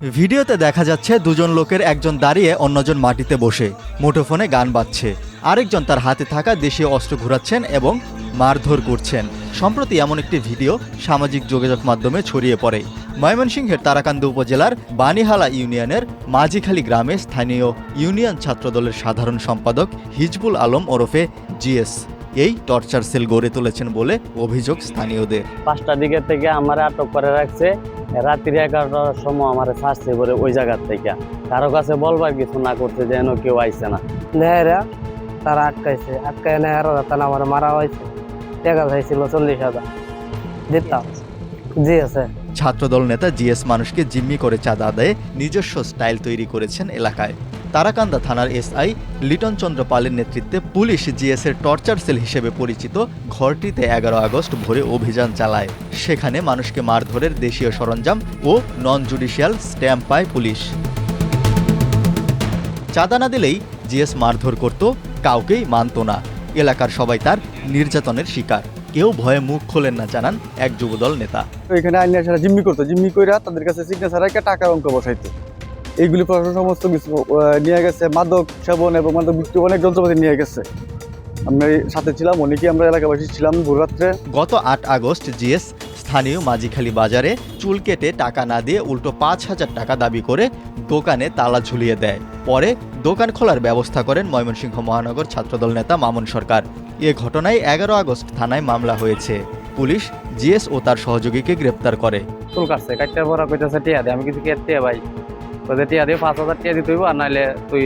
ভিডিওতে দেখা যাচ্ছে দুজন লোকের একজন দাঁড়িয়ে অন্যজন মাটিতে বসে, মুঠোফোনে গান বাজছে। আরেকজন তার হাতে থাকা দেশীয় অস্ত্র ঘুরাচ্ছেন এবং মারধর করছেন। সম্প্রতি এমন একটি ভিডিও সামাজিক যোগাযোগ মাধ্যমে ছড়িয়ে পড়ে। ময়মনসিংহের তারাকান্দা উপজেলার বানিহালা ইউনিয়নের মাঝিখালী গ্রামে স্থানীয় ইউনিয়ন ছাত্রদলের সাধারণ সম্পাদক হিজবুল আলম ওরফে জিএস এই টর্চার সেল গড়ে তুলেছেন বলে অভিযোগ স্থানীয়দের। পাঁচটা দিকে থেকে আমার আটক করে রাখছে। রাত্রি এগারোটার সময় আমার শাস্তি করে ওই জায়গার থেকে। কারও কাছে বলবার কিছু না করতে যেন কেউ আইসে না। নেহেরা তারা আটকাইছে। আটকায় নেহেরা তারা আমার মারা হয়েছে। টাকা চাইছিল চল্লিশ হাজার। দিতাম। জি আছে। ছাত্রদল নেতা জিএস মানুষকে জিম্মি করে চাঁদা দেয়। নিজস্ব স্টাইল তৈরি করেছেন এলাকায়। তারাকান্দা থানার এসআই লিটন চন্দ্র পালের নেতৃত্বে পুলিশ জিএস এর টর্চার সেল হিসেবে পরিচিত ঘরটিতে এগারো আগস্ট ভোরে অভিযান চালায়। সেখানে মানুষকে মারধরের দেশীয় সরঞ্জাম ও নন জুডিশিয়াল স্ট্যাম্প পায় পুলিশ। চাঁদা না দিলেই জিএস মারধর করত, কাউকেই মানত না। এলাকার সবাই তার নির্যাতনের শিকার। কেউ ভয়ে মুখ খোলেন না, জানান এক যুবদল নেতা। এখানে আইন জিম্মি করতো। জিম্মি কইরা তাদের কাছে সিগনেচার রেখে টাকা অঙ্ক বসাইতো। এইগুলি প্রশাসন সমস্ত কিছু নিয়ে গেছে। মাদক সেবন এবং মাদক বিক্রি অনেক যন্ত্রপাতি নিয়ে গেছে। আমরা এই সাথে ছিলাম অনেকেই আমরা এলাকাবাসী ছিলাম ভোররাত্রে গত আট আগস্ট জিএস স্থানীয় মাঝিখালী বাজারে চুল কেটে টাকা না দিয়ে উল্টো পাঁচ হাজার টাকা দাবি করে দোকানে তালা ঝুলিয়ে দেয়। পরে দোকান খোলার ব্যবস্থা করেন ময়মনসিংহ মহানগর ছাত্রদল নেতা মামুন সরকার। এ ঘটনায় এগারো আগস্ট থানায় মামলা হয়েছে। পুলিশ জিএস ও তার সহযোগীকে গ্রেপ্তার করে। চুল কাটছে কাটতে পর কইতেছে টিয়া দে আমি কিছু কে ভাই। কইতে টিয়া দিয়ে পাঁচ হাজার টিয়া দিতে হইব, আর নাইলে তুই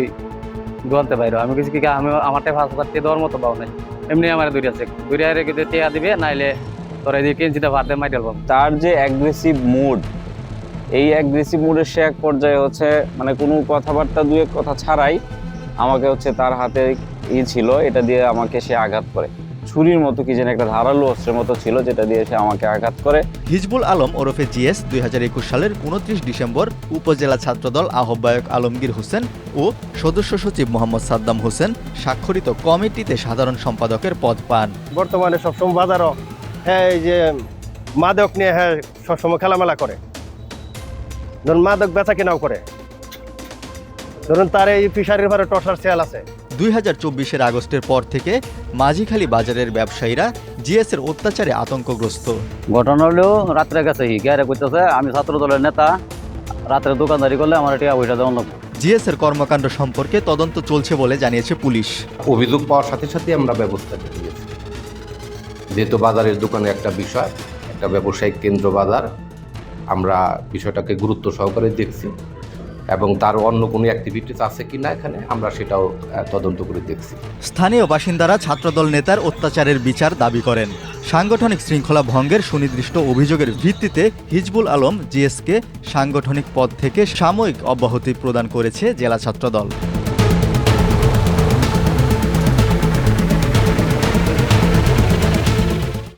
গলতে পাইরো। আমি কিছু কি আমি আমারটা পাঁচ হাজার টিয়া দেওয়ার মতো পাও নাই। এমনি আমার দুইটা আছে। দুইটা কিন্তু টিয়া দিবে, নাইলে তোর এই কেঞ্চিতে ভাত দিয়ে মাইটেল পাবো। তার যে অ্যাগ্রেসিভ মুড এই অ্যাগ্রেসিভ মুডের সে এক পর্যায়ে হচ্ছে মানে কোনো কথাবার্তা দুয়ে কথা ছাড়াই আমাকে হচ্ছে তার হাতে ই ছিল, এটা দিয়ে আমাকে সে আঘাত করে। ছুরির মতো কি যেন একটা ধারালো অস্ত্রের মতো ছিল যেটা দিয়ে সে আমাকে আঘাত করে। হিজবুল আলম ওরফে জিএস দুই হাজার একুশ সালের উনত্রিশ ডিসেম্বর উপজেলা ছাত্রদল আহ্বায়ক আলমগীর হোসেন ও সদস্য সচিব মোহাম্মদ সাদ্দাম হোসেন স্বাক্ষরিত কমিটিতে সাধারণ সম্পাদকের পদ পান। বর্তমানে সবসময় বাজারও হ্যাঁ এই যে মাদক নিয়ে হ্যাঁ সবসময় খেলামেলা করে। ধরুন মাদক বেচা কেনাও করে। ধরুন তার এই ফিশারির ভারে টর্চার সেল আছে। দুই হাজার চব্বিশের আগস্টের পর থেকে মাঝিখালী বাজারের ব্যবসায়ীরা জিএস এর অত্যাচারে আতঙ্কগ্রস্ত। ঘটনা হলো রাত্রে গেছে গিয়ারে কইতেছে আমি ছাত্র দলের নেতা রাত্রে দোকানদারি করলে আমার টিয়া পয়সা দেওয়া লাগবে। জিএস এর কর্মকাণ্ড সম্পর্কে তদন্ত চলছে বলে জানিয়েছে পুলিশ। অভিযোগ পাওয়ার সাথে সাথে আমরা ব্যবস্থা নিয়েছি যেহেতু বাজারের দোকানে একটা বিষয় একটা ব্যবসায়িক কেন্দ্র বাজার আমরা বিষয়টাকে গুরুত্ব সহকারে দেখছি। এবং তার অন্য কোনো অ্যাক্টিভিটিস আছে কি না এখানে আমরা সেটাও তদন্ত করে দেখছি। স্থানীয় বাসিন্দারা ছাত্রদল নেতার অত্যাচারের বিচার দাবি করেন। সাংগঠনিক শৃঙ্খলা ভঙ্গের সুনির্দিষ্ট অভিযোগের ভিত্তিতে হিজবুল আলম জিএসকে সাংগঠনিক পদ থেকে সাময়িক অব্যাহতি প্রদান করেছে জেলা ছাত্রদল।